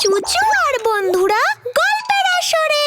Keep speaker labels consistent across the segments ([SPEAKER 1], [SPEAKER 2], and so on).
[SPEAKER 1] চুচু আর বন্ধুরা গল্পের আসরে।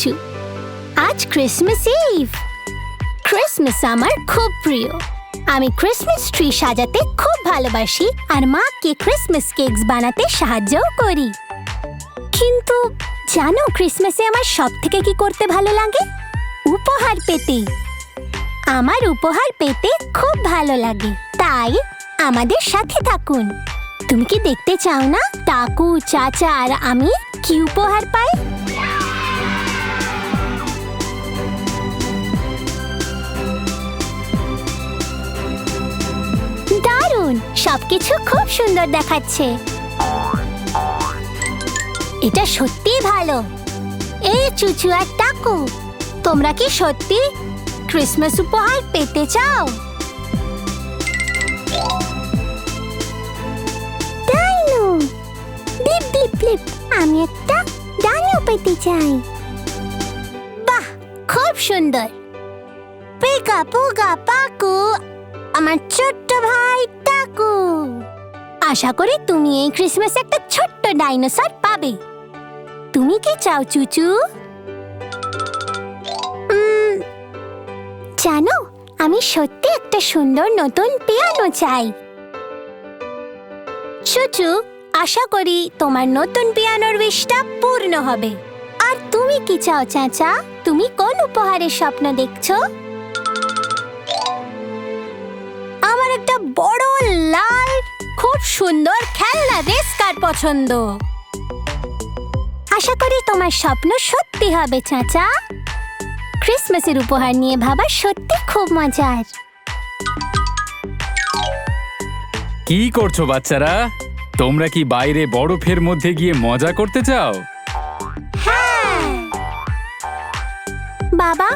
[SPEAKER 1] চুচু আজ ক্রিসমাস ইভ ক্রিসমাস আমার খুব প্রিয়। আমি ক্রিসমাস ট্রি সাজাতে খুব ভালোবাসি আর মাকে ক্রিসমাস কেকস বানাতে সাহায্যও করি। কিন্তু জানো ক্রিসমাসে আমার সব থেকে কি করতে ভালো লাগে? উপহার পেতে। আমার উপহার পেতে খুব ভালো লাগে। তাই আমাদের সাথে থাকুন। তুমি কি দেখতে চাও না? কাকু, চাচা আর আমি কি উপহার পাই? দারুণ! সবকিছু খুব সুন্দর দেখাচ্ছে। এটা সত্যি ভালো। এই চুচু আর টাকু, তোমরা কি সত্যি ক্রিসমাস উপহার পেতে চাও? আমি একটা ডাইনো পেতে চাই। বাহ, খুব সুন্দর। পেকা পোগা পাকু আমার ছোট্ট ভাই টাকু। আশা করি তুমি এই ক্রিসমাসে একটা ছোট্ট ডাইনোসর পাবে। তুমি কি চাও, চুচু? জানো, আমি সত্যি একটা সুন্দর নতুন পিয়ানো চাই। চুচু, আশা করি তোমার নতুন পিয়ানোর উইশটা পূর্ণ হবে। আর তুমি কি চাও, চাচা? তুমি কোন উপহারের স্বপ্ন দেখছ? খুব সুন্দর খেলনা রেস কার পছন্দ? আশা করি তোমার স্বপ্ন সত্যি হবে চাচা। ক্রিসমাসের উপহার নিয়ে ভাবা সত্যি খুব মজার।
[SPEAKER 2] কি করছ বাচ্চারা? তোমরা কি বাইরে বরফের মধ্যে গিয়ে মজা করতে চাও?
[SPEAKER 1] হ্যাঁ। বাবা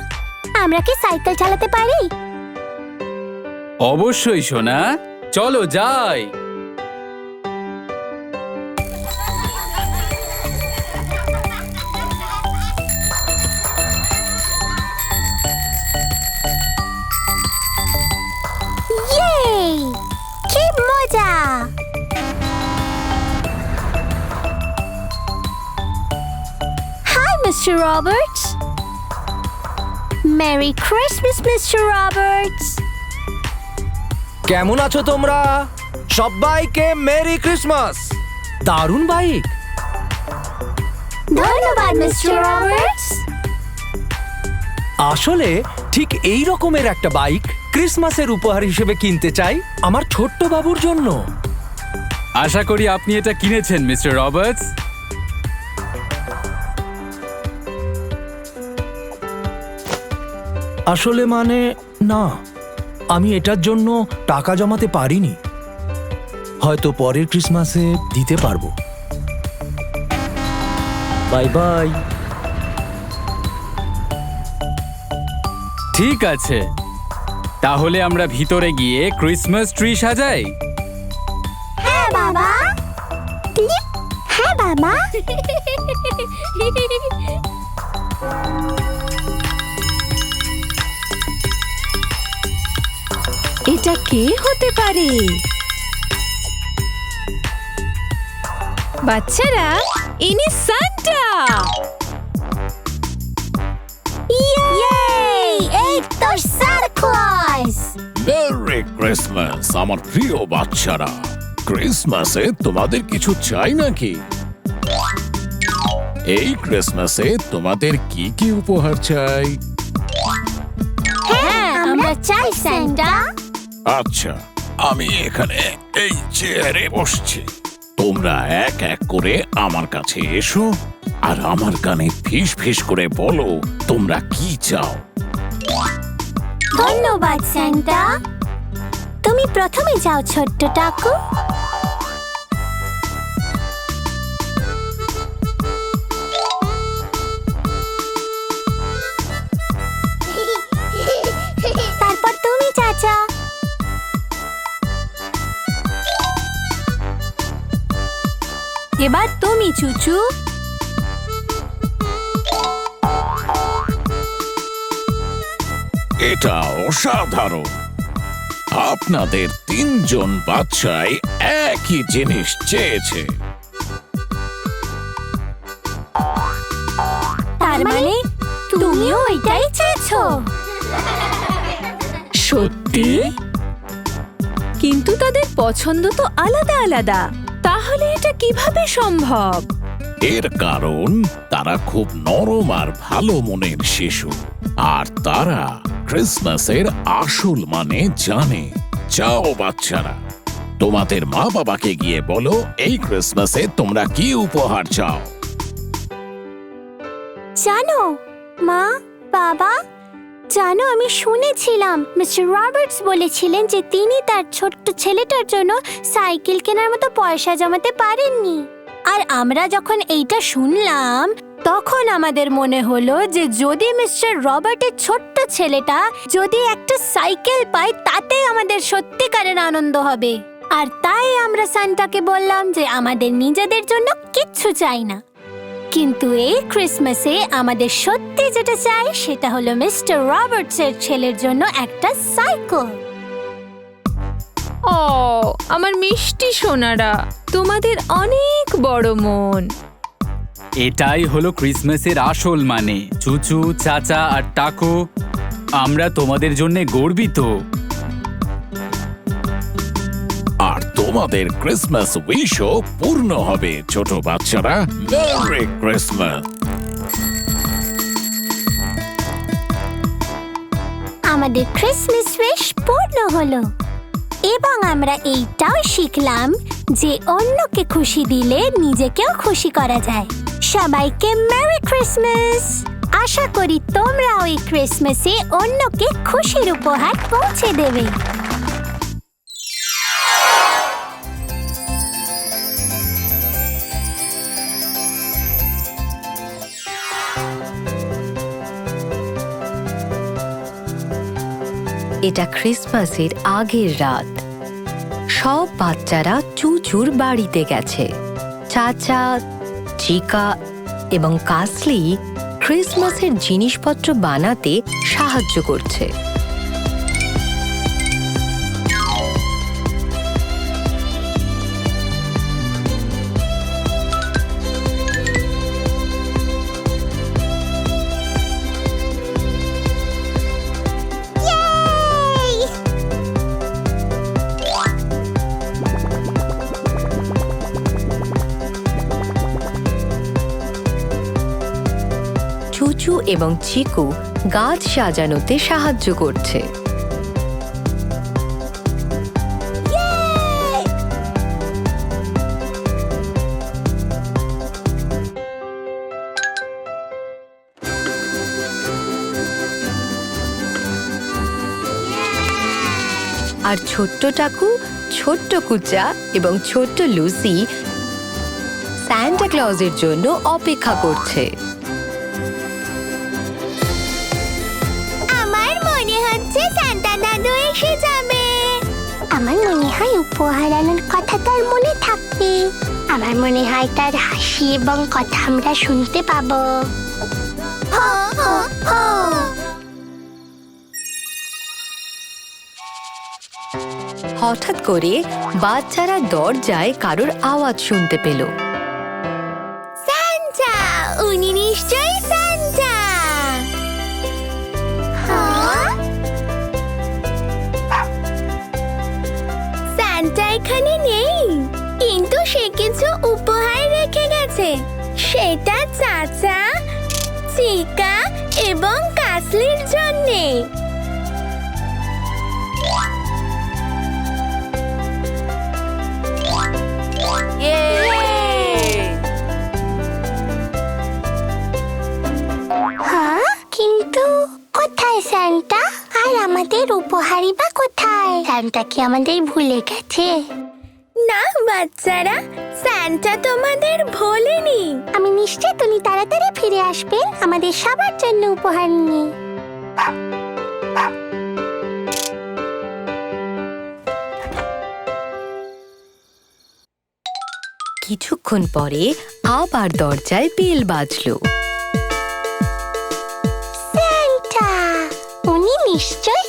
[SPEAKER 1] আমরা কি সাইকেল চালাতে পারি?
[SPEAKER 2] অবশ্যই সোনা। চলো যাই।
[SPEAKER 1] Mister Roberts merry Christmas mister Roberts
[SPEAKER 3] কেমন আছো তোমরা? সবাইকে মেরি ক্রিসমাস দারুণ বাইক!
[SPEAKER 1] ধন্যবাদ মিস্টার রবার্টস
[SPEAKER 3] আসলে ঠিক এই রকমের একটা বাইক ক্রিসমাসের উপহার হিসেবে কিনতে চাই আমার ছোট্ট বাবুর জন্য।
[SPEAKER 2] আশা করি আপনি এটা কিনেছেন মিস্টার রবার্টস
[SPEAKER 3] আসলে মানে না আমি এটার জন্য টাকা জমাতে পারিনি। হয়তো পরের ক্রিসমাসে দিতে পারব। Bye bye.
[SPEAKER 2] ঠিক আছে। তাহলে আমরা ভিতরে গিয়ে ক্রিসমাস ট্রি সাজাই।
[SPEAKER 1] হ্যাঁ বাবা। হ্যাঁ বাবা।
[SPEAKER 4] এটা কে হতে পারে? বাচ্চারা ইনি সান্টা।
[SPEAKER 1] ইয়ে
[SPEAKER 5] মেরি ক্রিসমাস আমার প্রিয় বাচ্চারা। ক্রিসমাসে তোমাদের কিছু চাই নাকি? এই ক্রিসমাসে তোমাদের কি কি উপহার চাই?
[SPEAKER 1] হ্যাঁ আমরা চাই স্যান্টা
[SPEAKER 5] আচ্ছা আমি এখানে এই চেয়ারে বসছি। তোমরা এক এক করে আমার কাছে এসো আর আমার কানে ফিস ফিস করে বলো তোমরা কি চাও।
[SPEAKER 1] ধন্যবাদ, স্যান্টা। তুমি প্রথমে যাও, ছোট্ট টাকু।
[SPEAKER 4] এবার তুমি চুচু।
[SPEAKER 5] এটা অসাধারণ। আপনাদের তিনজন বাচ্চাই একই জিনিস চেয়েছে।
[SPEAKER 1] তার মানে তুমিও এটাই চেয়েছো।
[SPEAKER 4] সত্যি? কিন্তু তাদের পছন্দ তো আলাদা আলাদা। তাহলে এটা কীভাবে সম্ভব?
[SPEAKER 5] এর কারণ তারা খুব নরম আর ভালো মনের শিশু। আর তারা ক্রিসমাসের আসল মানে জানে। যাও বাচ্চারা তোমাদের মা বাবাকে গিয়ে বলো এই ক্রিসমাসে তোমরা কি উপহার চাও?
[SPEAKER 1] জানো মা বাবা জানো, আমি শুনেছিলাম। মিস্টার রবার্টস বলেছিলেন যে তিনি তার ছোট্ট ছেলেটার জন্য সাইকেল কেনার মতো পয়সা জমাতে পারেননি। আর আমরা যখন এইটা শুনলাম, তখন আমাদের মনে হলো যে যদি মিস্টার রবার্টের ছোট্ট ছেলেটা যদি একটা সাইকেল পায় তাতে আমাদের সত্যিকারের আনন্দ হবে। আর তাই আমরা সান্টাকে বললাম যে আমাদের নিজেদের জন্য কিচ্ছু চাই না। কিন্তু এই ক্রিসমাসে আমাদের সত্যি যেটা চাই সেটা হলো মিস্টার রবার্টসের ছেলের জন্য একটা সাইকেল।
[SPEAKER 4] ও আমার মিষ্টি সোনারা তোমাদের অনেক বড় মন।
[SPEAKER 2] এটাই হলো ক্রিসমাসের আসল মানে। চুচু চাচা আর টাকো আমরা তোমাদের জন্য গর্বিত।
[SPEAKER 5] তোমাদের ক্রিসমাস উইশও পূর্ণ হবে, ছোট বাচ্চারা। মেরি ক্রিসমাস
[SPEAKER 1] আমাদের ক্রিসমাস উইশ পূর্ণ হলো। এবং আমরা এইটাও শিখলাম যে অন্যকে খুশি দিলে নিজেকেও খুশি করা যায়। সবাইকে মেরি ক্রিসমাস আশা করি তোমরাও এই ক্রিসমাসে অন্যকে খুশির উপহার পৌঁছে দেবে।
[SPEAKER 6] এটা ক্রিসমাসের আগের রাত। সব বাচ্চারা চুচুর বাড়িতে গেছে। চাচা, চিকা এবং কাসলি ক্রিসমাসের জিনিসপত্র বানাতে সাহায্য করছে। চুচু এবং চিকু গাছ সাজানোতে সাহায্য করছে। আর ছোট্ট টাকু, ছোট্ট কুচা এবং ছোট্ট লুসি স্যান্টা ক্লজের জন্য অপেক্ষা করছে।
[SPEAKER 1] মনে সান্তা দাদু এসে যাবে। আমার মনে হয় উপহার আনার কথা তার মনে থাকবে। আমার মনে হয় তার হাসি এবং কথা আমরা শুনতে পাবো।
[SPEAKER 6] হঠাৎ করে বাচ্চারা দরজায় কারোর আওয়াজ শুনতে পেল।
[SPEAKER 1] এবং কাসলির জন্যে। হ্যাঁ কিন্তু কোথায় স্যান্টা? আর আমাদের উপহারই বা কোথায়?
[SPEAKER 7] স্যান্টা কি আমাদের ভুলে গেছে?
[SPEAKER 8] না বাচ্চারা স্যান্টা তোমাদের
[SPEAKER 7] আসবেন আমাদের সবার জন্য উপহার নিয়ে।
[SPEAKER 6] কিছুক্ষণ পরে আবার দরজায় বেল বাজলো।
[SPEAKER 7] উনি নিশ্চয়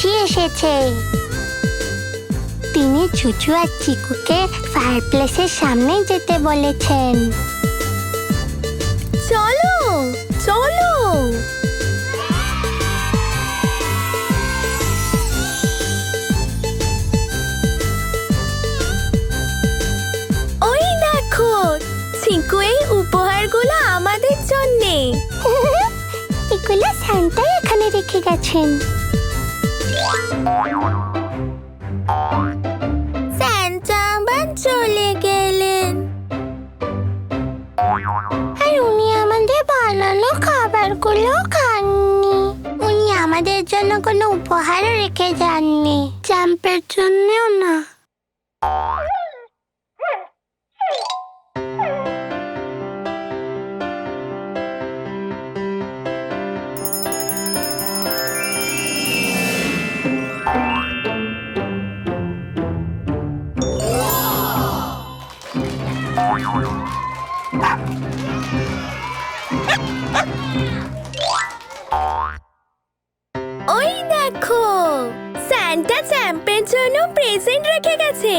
[SPEAKER 7] চিঠি এসেছে। তিনি চুচু আর চিকুকে ফায়ার প্লেসের সামনে যেতে বলেছেন।
[SPEAKER 8] চলো চলো। ওই দেখো চিকু এই উপহারগুলো আমাদের জন্যে।
[SPEAKER 7] এগুলো স্যান্টাই এখানে রেখে গেছেন।
[SPEAKER 8] স্যান্টা আবার চলে গেলেন।
[SPEAKER 7] আর উনি আমাদের বানানো খাবারগুলো খাননি। উনি আমাদের জন্য কোনো উপহারও রেখে যাননি। জাম্পের জন্যও না।
[SPEAKER 8] ওই দেখো স্যান্টা চ্যাম্পের জন্য প্রেজেন্ট রেখে গেছে।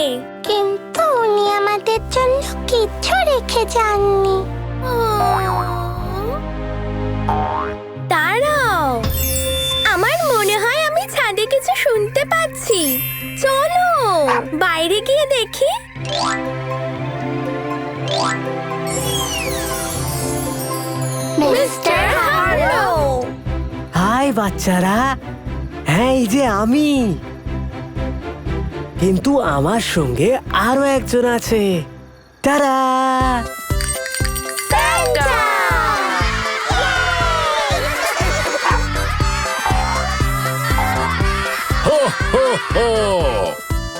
[SPEAKER 7] কিন্তু উনি আমাদের জন্য কিচ্ছু রেখে যাননি।
[SPEAKER 8] দাঁড়াও। আমার মনে হয় আমি ছাদে কিছু শুনতে পাচ্ছি। চলো বাইরে গিয়ে দেখি।
[SPEAKER 9] বাচ্চারা। হ্যাঁ এই যে আমি। কিন্তু আমার সঙ্গে আরও একজন আছে। তারা।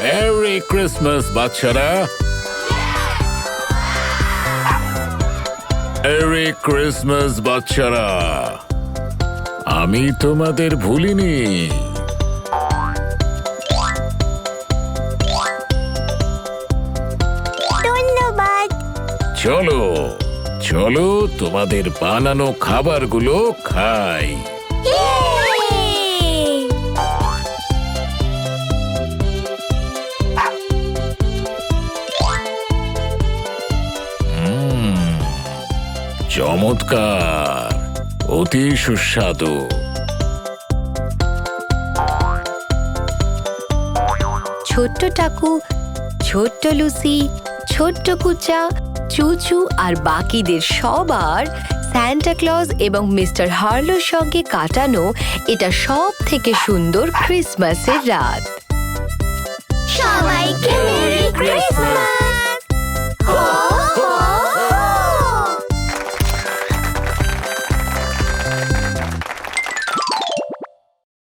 [SPEAKER 5] মেরি ক্রিসমাস বাচ্চারা। মেরি ক্রিসমাস বাচ্চারা। আমি তোমাদের ভুলিনি।
[SPEAKER 7] ধন্যবাদ।
[SPEAKER 5] চলো চলো তোমাদের বানানো খাবারগুলো খাই। চমৎকার। অতি সুস্বাদু।
[SPEAKER 6] ছোট্ট টাকু ছোট্ট লুসি ছোট্ট কুচা চুচু আর বাকিদের সবার স্যান্টা ক্লজ এবং মিস্টার হার্লোর সঙ্গে কাটানো এটা সব থেকে সুন্দর ক্রিসমাসের রাত।
[SPEAKER 7] সবাইকে মেরি ক্রিসমাস!